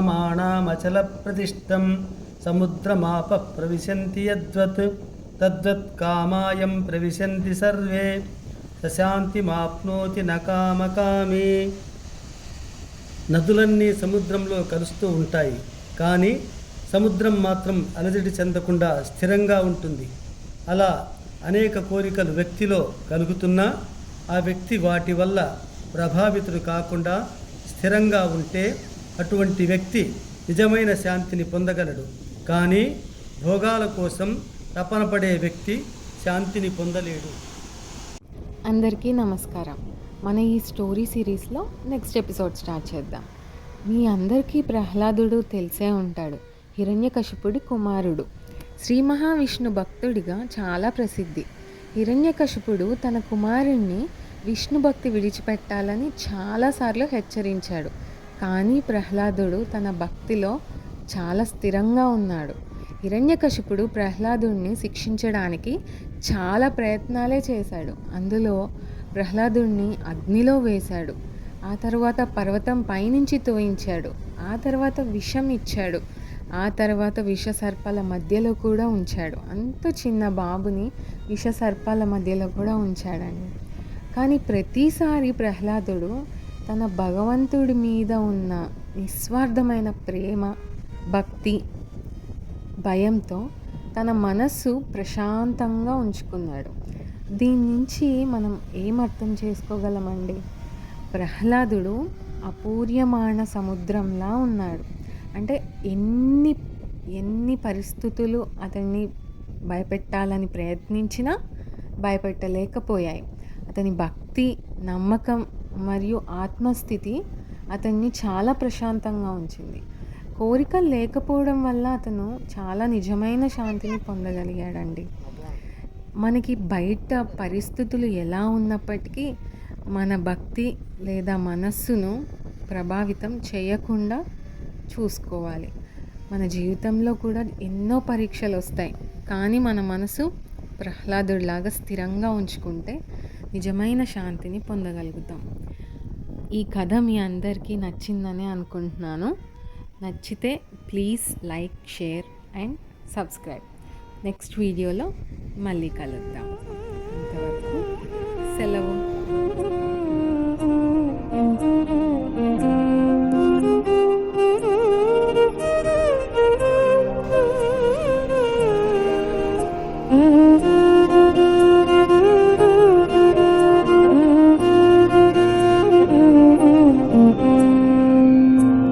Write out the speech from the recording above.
సముద్రమాచల ప్రతిష్టం సముద్రమాప ప్రవిశంతి యద్వత్ తద్వత్ కామాయం ప్రవిశంతి survey. సశాంతిమాప్నోతి నకామకామి నదులన్నీ సముద్రంలో కలుస్తూ ఉంటాయి కానీ సముద్రం మాత్రం అలజడి చెందకుండా స్థిరంగా ఉంటుంది. అలా అనేక కోరికలు వ్యక్తిలో కలుగుతున్నా ఆ వ్యక్తి వాటి వల్ల ప్రభావితుడు కాకుండా స్థిరంగా ఉంటే అటువంటి వ్యక్తి నిజమైన శాంతిని పొందగలడు. కానీ భోగాల కోసం తపన పడే వ్యక్తి శాంతిని పొందలేడు. అందరికీ నమస్కారం. మన ఈ స్టోరీ సిరీస్లో నెక్స్ట్ ఎపిసోడ్ స్టార్ట్ చేద్దాం. మీ అందరికీ ప్రహ్లాదుడు తెలిసే ఉంటాడు. హిరణ్యకశిపుడి కుమారుడు. శ్రీ మహావిష్ణు భక్తుడిగా చాలా ప్రసిద్ధి. హిరణ్యకశిపుడు తన కుమారుణ్ణి విష్ణు భక్తి విడిచిపెట్టాలని చాలాసార్లు హెచ్చరించాడు. కానీ ప్రహ్లాదుడు తన భక్తిలో చాలా స్థిరంగా ఉన్నాడు. హిరణ్యకశిపుడు ప్రహ్లాదుడిని శిక్షించడానికి చాలా ప్రయత్నాలే చేశాడు. అందులో ప్రహ్లాదుడిని అగ్నిలో వేశాడు. ఆ తర్వాత పర్వతం పైనుంచి తోయించాడు. ఆ తర్వాత విషం ఇచ్చాడు. ఆ తర్వాత విష సర్పాల మధ్యలో కూడా ఉంచాడు. అంత చిన్న బాబుని విష సర్పాల మధ్యలో కూడా ఉంచాడండి. కానీ ప్రతిసారి ప్రహ్లాదుడు తన భగవంతుడి మీద ఉన్న నిస్వార్థమైన ప్రేమ భక్తి భయంతో తన మనస్సు ప్రశాంతంగా ఉంచుకున్నాడు. దీని నుంచి మనం ఏం అర్థం చేసుకోగలమండి? ప్రహ్లాదుడు అపూర్యమాణ సముద్రంలా ఉన్నాడు. అంటే ఎన్ని ఎన్ని పరిస్థితులు అతన్ని భయపెట్టాలని ప్రయత్నించినా భయపెట్టలేకపోయాయి. అతని భక్తి నమ్మకం మరియు ఆత్మస్థితి అతన్ని చాలా ప్రశాంతంగా ఉంచింది. కోరికలు లేకపోవడం వల్ల అతను చాలా నిజమైన శాంతిని పొందగలిగాడండి. మనకి బయట పరిస్థితులు ఎలా ఉన్నప్పటికీ మన భక్తి లేదా మనస్సును ప్రభావితం చేయకుండా చూసుకోవాలి. మన జీవితంలో కూడా ఎన్నో పరీక్షలు వస్తాయి. కానీ మన మనసు ప్రహ్లాదుడిలాగా స్థిరంగా ఉంచుకుంటే నిజమైన శాంతిని పొందగలుగుతాం. ఈ కథ మీ అందరికీ నచ్చిందని అనుకుంటున్నాను. నచ్చితే please like share and subscribe. Next వీడియోలో మళ్ళీ కలుద్దాం. అంతవరకు సెలవు.